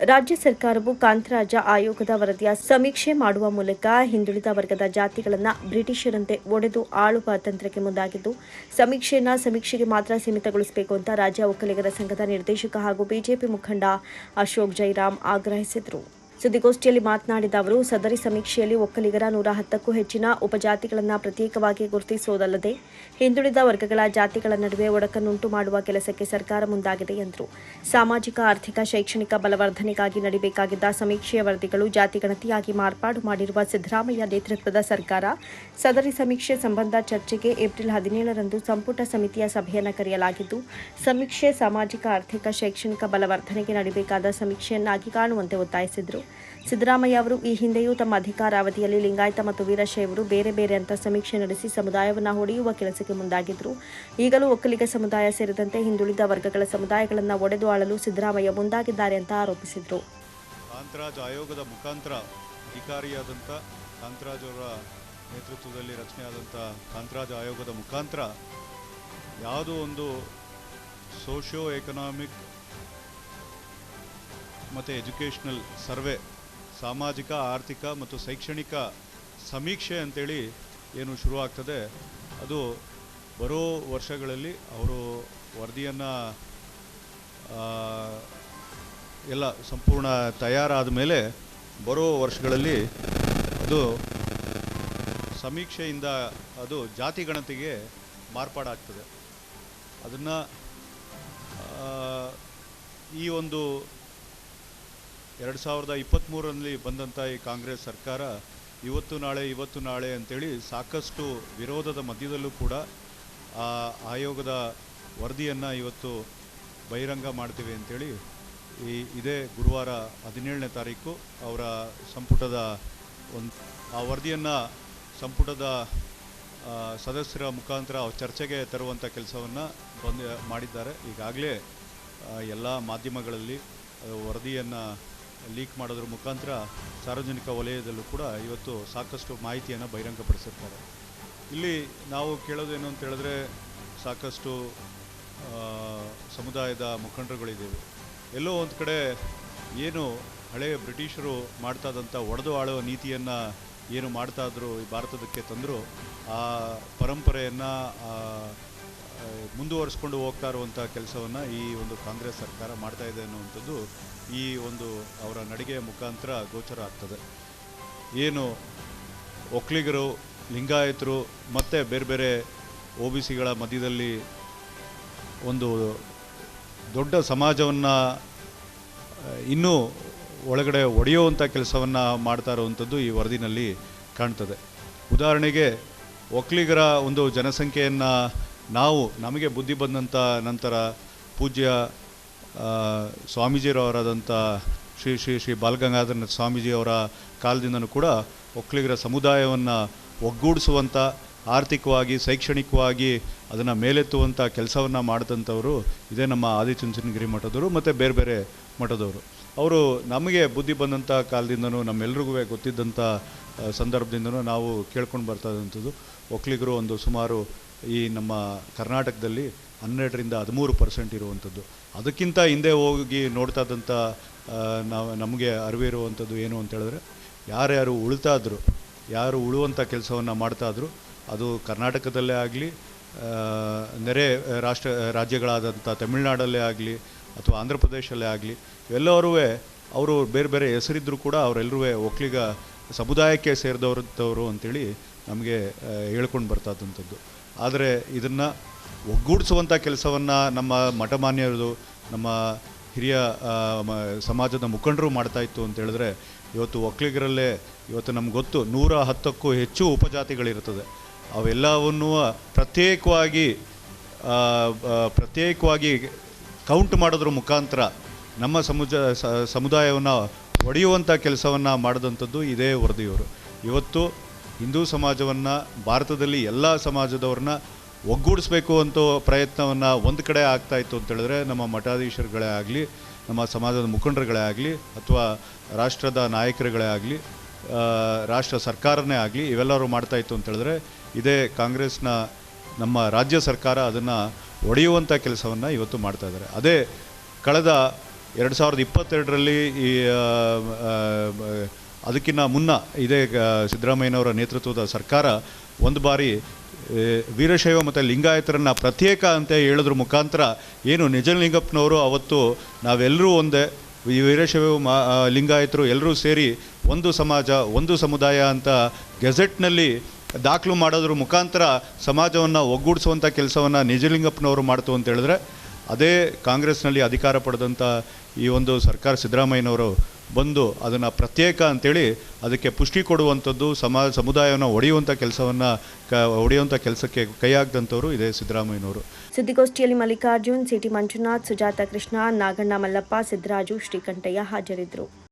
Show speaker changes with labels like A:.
A: ರಾಜ್ಯ ಸರ್ಕಾರವು ಕಾಂತರಾಜ ಆಯೋಗದ ವರದಿಯ ಸಮೀಕ್ಷೆ ಮಾಡುವ ಮೂಲಕ ಹಿಂದುಳಿದ ವರ್ಗದ ಜಾತಿಗಳನ್ನು ಬ್ರಿಟಿಷರಂತೆ ಒಡೆದು ಆಳುವ ತಂತ್ರಕ್ಕೆ ಮುಂದಾಗಿದ್ದು, ಸಮೀಕ್ಷೆಯನ್ನು ಸಮೀಕ್ಷೆಗೆ ಮಾತ್ರ ಸೀಮಿತಗೊಳಿಸಬೇಕು ಅಂತ ರಾಜ್ಯ ಒಕ್ಕಲಿಗರ ಸಂಘದ ನಿರ್ದೇಶಕ ಹಾಗೂ ಬಿಜೆಪಿ ಮುಖಂಡ ಅಶೋಕ್ ಜೈರಾಮ್ ಆಗ್ರಹಿಸಿದರು. ಸುದ್ದಿಗೋಷ್ಠಿಯಲ್ಲಿ ಮಾತನಾಡಿದ ಅವರು, ಸದರಿ ಸಮೀಕ್ಷೆಯಲ್ಲಿ ಒಕ್ಕಲಿಗರ ನೂರ ಹತ್ತಕ್ಕೂ ಹೆಚ್ಚಿನ ಉಪಜಾತಿಗಳನ್ನು ಪ್ರತ್ಯೇಕವಾಗಿ ಗುರುತಿಸುವುದಲ್ಲದೆ ಹಿಂದುಳಿದ ವರ್ಗಗಳ ಜಾತಿಗಳ ನಡುವೆ ಒಡಕನ್ನುಂಟು ಮಾಡುವ ಕೆಲಸಕ್ಕೆ ಸರ್ಕಾರ ಮುಂದಾಗಿದೆ ಎಂದರು. ಸಾಮಾಜಿಕ, ಆರ್ಥಿಕ, ಶೈಕ್ಷಣಿಕ ಬಲವರ್ಧನೆಗಾಗಿ ನಡೆಯಬೇಕಾಗಿದ್ದ ಸಮೀಕ್ಷೆಯ ವರದಿಗಳು ಜಾತಿ ಗಣತಿಯಾಗಿ ಮಾರ್ಪಾಡು ಮಾಡಿರುವ ಸಿದ್ದರಾಮಯ್ಯ ನೇತೃತ್ವದ ಸರ್ಕಾರ, ಸದರಿ ಸಮೀಕ್ಷೆ ಸಂಬಂಧ ಚರ್ಚೆಗೆ ಏಪ್ರಿಲ್ ಹದಿನೇಳರಂದು ಸಂಪುಟ ಸಮಿತಿಯ ಸಭೆಯನ್ನು ಕರೆಯಲಾಗಿದ್ದು, ಸಮೀಕ್ಷೆ ಸಾಮಾಜಿಕ, ಆರ್ಥಿಕ, ಶೈಕ್ಷಣಿಕ ಬಲವರ್ಧನೆಗೆ ನಡೆಯಬೇಕಾದ ಸಮೀಕ್ಷೆಯನ್ನಾಗಿ ಕಾಣುವಂತೆ ಒತ್ತಾಯಿಸಿದರು. ಸಿದ್ದರಾಮಯ್ಯ ಅವರು ಈ ಹಿಂದೆಯೂ ತಮ್ಮ ಅಧಿಕಾರಾವಧಿಯಲ್ಲಿ ಲಿಂಗಾಯತ ಮತ್ತು ವೀರಶೈವರು ಬೇರೆ ಬೇರೆ ಅಂತ ಸಮೀಕ್ಷೆ ನಡೆಸಿ ಸಮುದಾಯವನ್ನು ಹೊಡೆಯುವ ಕೆಲಸಕ್ಕೆ ಮುಂದಾಗಿದ್ದರು ಈಗಲೂ ಒಕ್ಕಲಿಗ ಸಮುದಾಯ ಸೇರಿದಂತೆ ಹಿಂದುಳಿದ ವರ್ಗಗಳ ಸಮುದಾಯಗಳನ್ನು ಒಡೆದು ಆಳಲು ಸಿದ್ದರಾಮಯ್ಯ ಮುಂದಾಗಿದ್ದಾರೆ ಅಂತ ಆರೋಪಿಸಿದರು.
B: ಕಾಂತರಾಜ್ ಆಯೋಗದ ಮುಖಾಂತರ ಅಧಿಕಾರಿಯಾದಂಥ ಕಾಂತರಾಜ್ ಅವರ ನೇತೃತ್ವದಲ್ಲಿ ರಚನೆಯಾದಂಥ ಕಾಂತರಾಜ್ ಆಯೋಗದ ಮುಖಾಂತರ ಯಾವುದೋ ಒಂದು ಸೋಷಿಯೋ ಎಕನಾಮಿಕ್ ಮತ್ತು ಎಜುಕೇಷ್ನಲ್ ಸರ್ವೆ, ಸಾಮಾಜಿಕ, ಆರ್ಥಿಕ ಮತ್ತು ಶೈಕ್ಷಣಿಕ ಸಮೀಕ್ಷೆ ಅಂತೇಳಿ ಏನು ಶುರುವಾಗ್ತದೆ. ಅದು ಬರೋ ವರ್ಷಗಳಲ್ಲಿ ಅವರು ವರದಿಯನ್ನು ಎಲ್ಲ ಸಂಪೂರ್ಣ ತಯಾರಾದ ಮೇಲೆ ಬರೋ ವರ್ಷಗಳಲ್ಲಿ ಅದು ಸಮೀಕ್ಷೆಯಿಂದ ಅದು ಜಾತಿ ಗಣತಿಗೆ ಮಾರ್ಪಾಡಾಗ್ತದೆ. ಅದನ್ನು ಈ ಒಂದು ಎರಡು ಸಾವಿರದ ಇಪ್ಪತ್ತ್ಮೂರರಲ್ಲಿ ಬಂದಂಥ ಈ ಕಾಂಗ್ರೆಸ್ ಸರ್ಕಾರ ಇವತ್ತು ನಾಳೆ ಇವತ್ತು ನಾಳೆ ಅಂತೇಳಿ ಸಾಕಷ್ಟು ವಿರೋಧದ ಮಧ್ಯದಲ್ಲೂ ಕೂಡ ಆ ಆಯೋಗದ ವರದಿಯನ್ನು ಇವತ್ತು ಬಹಿರಂಗ ಮಾಡ್ತೀವಿ ಅಂತೇಳಿ ಈ ಇದೇ ಗುರುವಾರ ಹದಿನೇಳನೇ ತಾರೀಕು ಅವರ ಸಂಪುಟದ ಒಂದು ಆ ವರದಿಯನ್ನು ಸಂಪುಟದ ಸದಸ್ಯರ ಮುಖಾಂತರ ಚರ್ಚೆಗೆ ತರುವಂಥ ಕೆಲಸವನ್ನು ಬಂದು ಮಾಡಿದ್ದಾರೆ. ಈಗಾಗಲೇ ಎಲ್ಲ ಮಾಧ್ಯಮಗಳಲ್ಲಿ ವರದಿಯನ್ನು ಲೀಕ್ ಮಾಡೋದ್ರ ಮುಖಾಂತರ ಸಾರ್ವಜನಿಕ ವಲಯದಲ್ಲೂ ಕೂಡ ಇವತ್ತು ಸಾಕಷ್ಟು ಮಾಹಿತಿಯನ್ನು ಬಹಿರಂಗಪಡಿಸಿರ್ತಾರೆ. ಇಲ್ಲಿ ನಾವು ಕೇಳೋದೇನು ಅಂತ ಹೇಳಿದ್ರೆ ಸಾಕಷ್ಟು ಸಮುದಾಯದ ಮುಖಂಡರುಗಳಿದ್ದೇವೆ. ಎಲ್ಲೋ ಒಂದು ಕಡೆ ಏನು ಹಳೆಯ ಬ್ರಿಟಿಷರು ಮಾಡ್ತಾ ಇದ್ದಂಥ ಒಡೆದು ಆಳುವ ನೀತಿಯನ್ನು ಏನು ಮಾಡ್ತಾಯಿದ್ರು ಈ ಭಾರತದಕ್ಕೆ ತಂದರೂ, ಆ ಪರಂಪರೆಯನ್ನು ಮುಂದುವರಿಸ್ಕೊಂಡು ಹೋಗ್ತಾ ಇರುವಂಥ ಕೆಲಸವನ್ನು ಈ ಒಂದು ಕಾಂಗ್ರೆಸ್ ಸರ್ಕಾರ ಮಾಡ್ತಾ ಇದೆ ಅನ್ನುವಂಥದ್ದು ಈ ಒಂದು ಅವರ ನಡಿಗೆಯ ಮುಖಾಂತರ ಗೋಚರ ಆಗ್ತದೆ. ಏನು ಒಕ್ಕಲಿಗರು, ಲಿಂಗಾಯತರು ಮತ್ತು ಬೇರೆ ಬೇರೆ ಒ ಬಿ ಸಿಗಳ ಮಧ್ಯದಲ್ಲಿ ಒಂದು ದೊಡ್ಡ ಸಮಾಜವನ್ನು ಇನ್ನೂ ಒಳಗಡೆ ಒಡೆಯುವಂಥ ಕೆಲಸವನ್ನು ಮಾಡ್ತಾ ಇರುವಂಥದ್ದು ಈ ವರದಿನಲ್ಲಿ ಕಾಣ್ತದೆ. ಉದಾಹರಣೆಗೆ ಒಕ್ಕಲಿಗರ ಒಂದು ಜನಸಂಖ್ಯೆಯನ್ನು ನಾವು ನಮಗೆ ಬುದ್ಧಿ ಬಂದಂಥ ನಂತರ ಪೂಜ್ಯ ಸ್ವಾಮೀಜಿಯವರಾದಂಥ ಶ್ರೀ ಶ್ರೀ ಶ್ರೀ ಬಾಲಗಂಗಾಧರನಾಥ ಸ್ವಾಮೀಜಿಯವರ ಕಾಲದಿಂದನೂ ಕೂಡ ಒಕ್ಕಲಿಗರ ಸಮುದಾಯವನ್ನು ಒಗ್ಗೂಡಿಸುವಂಥ ಆರ್ಥಿಕವಾಗಿ, ಶೈಕ್ಷಣಿಕವಾಗಿ ಅದನ್ನು ಮೇಲೆತ್ತುವಂಥ ಕೆಲಸವನ್ನು ಮಾಡಿದಂಥವರು ಇದೇ ನಮ್ಮ ಆದಿಚುಂಚನಗಿರಿ ಮಠದವರು ಮತ್ತು ಬೇರೆ ಬೇರೆ ಮಠದವರು. ಅವರು ನಮಗೆ ಬುದ್ಧಿ ಬಂದಂಥ ಕಾಲದಿಂದನೂ ನಮ್ಮೆಲ್ರಿಗೂ ಗೊತ್ತಿದ್ದಂಥ ಸಂದರ್ಭದಿಂದನೂ ನಾವು ಕೇಳ್ಕೊಂಡು ಬರ್ತಾ ಇದ್ದಂಥದ್ದು. ಒಕ್ಕಲಿಗರು ಒಂದು ಸುಮಾರು ಈ ನಮ್ಮ ಕರ್ನಾಟಕದಲ್ಲಿ ಹನ್ನೆರಡರಿಂದ ಹದಿಮೂರು ಪರ್ಸೆಂಟ್ ಇರುವಂಥದ್ದು. ಅದಕ್ಕಿಂತ ಹಿಂದೆ ಹೋಗಿ ನೋಡ್ತಾ ಇದ್ದಂಥ ನಾವು, ನಮಗೆ ಅರಿವಿರುವಂಥದ್ದು ಏನು ಅಂತ ಹೇಳಿದ್ರೆ, ಯಾರ್ಯಾರು ಉಳ್ತಾ ಇದ್ರು, ಯಾರು ಉಳುವಂಥ ಕೆಲಸವನ್ನು ಮಾಡ್ತಾಯಿದ್ರು ಅದು ಕರ್ನಾಟಕದಲ್ಲೇ ಆಗಲಿ ನೆರೆ ರಾಷ್ಟ್ರ ರಾಜ್ಯಗಳಾದಂಥ ತಮಿಳುನಾಡಲ್ಲೇ ಆಗಲಿ ಅಥವಾ ಆಂಧ್ರ ಪ್ರದೇಶಲ್ಲೇ ಆಗಲಿ ಇವೆಲ್ಲರೂ ಅವರು ಬೇರೆ ಬೇರೆ ಹೆಸರಿದ್ದರೂ ಕೂಡ ಅವರೆಲ್ಲರೂ ಒಕ್ಕಲಿಗ ಸಮುದಾಯಕ್ಕೆ ಸೇರಿದವ್ರಂಥವ್ರು ಅಂತೇಳಿ ನಮಗೆ ಹೇಳ್ಕೊಂಡು ಬರ್ತಾದಂಥದ್ದು. ಆದರೆ ಇದನ್ನು ಒಗ್ಗೂಡಿಸುವಂಥ ಕೆಲಸವನ್ನು ನಮ್ಮ ಮಠಮಾನ್ಯರು ನಮ್ಮ ಹಿರಿಯ ಸಮಾಜದ ಮುಖಂಡರು ಮಾಡ್ತಾಯಿತ್ತು ಅಂತ ಹೇಳಿದ್ರೆ, ಇವತ್ತು ಒಕ್ಕಲಿಗರಲ್ಲೇ ಇವತ್ತು ನಮ್ಗೆ ಗೊತ್ತು ನೂರ ಹತ್ತಕ್ಕೂ ಹೆಚ್ಚು ಉಪಜಾತಿಗಳಿರ್ತದೆ. ಅವೆಲ್ಲವನ್ನೂ ಪ್ರತ್ಯೇಕವಾಗಿ ಪ್ರತ್ಯೇಕವಾಗಿ ಕೌಂಟ್ ಮಾಡೋದ್ರ ಮುಖಾಂತರ ನಮ್ಮ ಸಮುಜ ಸಮುದಾಯವನ್ನು ಒಡೆಯುವಂಥ ಕೆಲಸವನ್ನು ಮಾಡಿದಂಥದ್ದು ಇದೇ ವರದಿಯವರು. ಇವತ್ತು ಹಿಂದೂ ಸಮಾಜವನ್ನು, ಭಾರತದಲ್ಲಿ ಎಲ್ಲ ಸಮಾಜದವ್ರನ್ನ ಒಗ್ಗೂಡಿಸ್ಬೇಕು ಅಂತ ಪ್ರಯತ್ನವನ್ನು ಒಂದು ಕಡೆ ಆಗ್ತಾ ಇತ್ತು ಅಂತ ಹೇಳಿದ್ರೆ ನಮ್ಮ ಮಠಾಧೀಶರುಗಳೇ ಆಗಲಿ, ನಮ್ಮ ಸಮಾಜದ ಮುಖಂಡರುಗಳೇ ಆಗಲಿ, ಅಥವಾ ರಾಷ್ಟ್ರದ ನಾಯಕರುಗಳೇ ಆಗಲಿ ರಾಷ್ಟ್ರ ಸರ್ಕಾರನೇ ಆಗಲಿ, ಇವೆಲ್ಲರೂ ಮಾಡ್ತಾ ಇತ್ತು ಅಂತ ಹೇಳಿದ್ರೆ ಇದೇ ಕಾಂಗ್ರೆಸ್ನ ನಮ್ಮ ರಾಜ್ಯ ಸರ್ಕಾರ ಅದನ್ನು ಒಡೆಯುವಂಥ ಕೆಲಸವನ್ನು ಇವತ್ತು ಮಾಡ್ತಾ ಇದ್ದಾರೆ. ಅದೇ ಕಳೆದ ಎರಡು ಸಾವಿರದ ಇಪ್ಪತ್ತೆರಡರಲ್ಲಿ ಈ ಅದಕ್ಕಿಂತ ಮುನ್ನ ಇದೇ ಸಿದ್ದರಾಮಯ್ಯನವರ ನೇತೃತ್ವದ ಸರ್ಕಾರ ಒಂದು ಬಾರಿ ವೀರಶೈವ ಮತ್ತು ಲಿಂಗಾಯತರನ್ನು ಪ್ರತ್ಯೇಕ ಅಂತ ಹೇಳಿದ್ರ ಮುಖಾಂತರ ಏನು ನಿಜಲಿಂಗಪ್ಪನವರು ಅವತ್ತು ನಾವೆಲ್ಲರೂ ಒಂದೇ, ಈ ವೀರಶೈವ ಮಾ ಲಿಂಗಾಯತರು ಎಲ್ಲರೂ ಸೇರಿ ಒಂದು ಸಮಾಜ, ಒಂದು ಸಮುದಾಯ ಅಂತ ಗೆಜೆಟ್ನಲ್ಲಿ ದಾಖಲು ಮಾಡೋದ್ರ ಮುಖಾಂತರ ಸಮಾಜವನ್ನು ಒಗ್ಗೂಡಿಸುವಂಥ ಕೆಲಸವನ್ನು ನಿಜಲಿಂಗಪ್ಪನವರು ಮಾಡ್ತು ಅಂತ ಹೇಳಿದ್ರೆ, ಅದೇ ಕಾಂಗ್ರೆಸ್ನಲ್ಲಿ ಅಧಿಕಾರ ಪಡೆದಂಥ ಈ ಒಂದು ಸರ್ಕಾರ ಸಿದ್ದರಾಮಯ್ಯನವರು ಬಂದು ಅದನ್ನು ಪ್ರತ್ಯೇಕ ಅಂತೇಳಿ ಅದಕ್ಕೆ ಪುಷ್ಟಿ ಕೊಡುವಂಥದ್ದು ಸಮಾಜ ಸಮುದಾಯವನ್ನು ಒಡೆಯುವಂಥ ಕೆಲಸವನ್ನು ಕ ಒಡೆಯುವಂಥ ಕೆಲಸಕ್ಕೆ ಕೈ ಹಾಕಿದಂಥವ್ರು ಇದೇ ಸಿದ್ದರಾಮಯ್ಯನವರು.
A: ಸುದ್ದಿಗೋಷ್ಠಿಯಲ್ಲಿ ಮಲ್ಲಿಕಾರ್ಜುನ್, ಸಿಟಿ ಮಂಜುನಾಥ್, ಸುಜಾತ ಕೃಷ್ಣ, ನಾಗಣ್ಣ ಮಲ್ಲಪ್ಪ, ಸಿದ್ದರಾಜು, ಶ್ರೀಕಂಠಯ್ಯ ಹಾಜರಿದ್ದರು.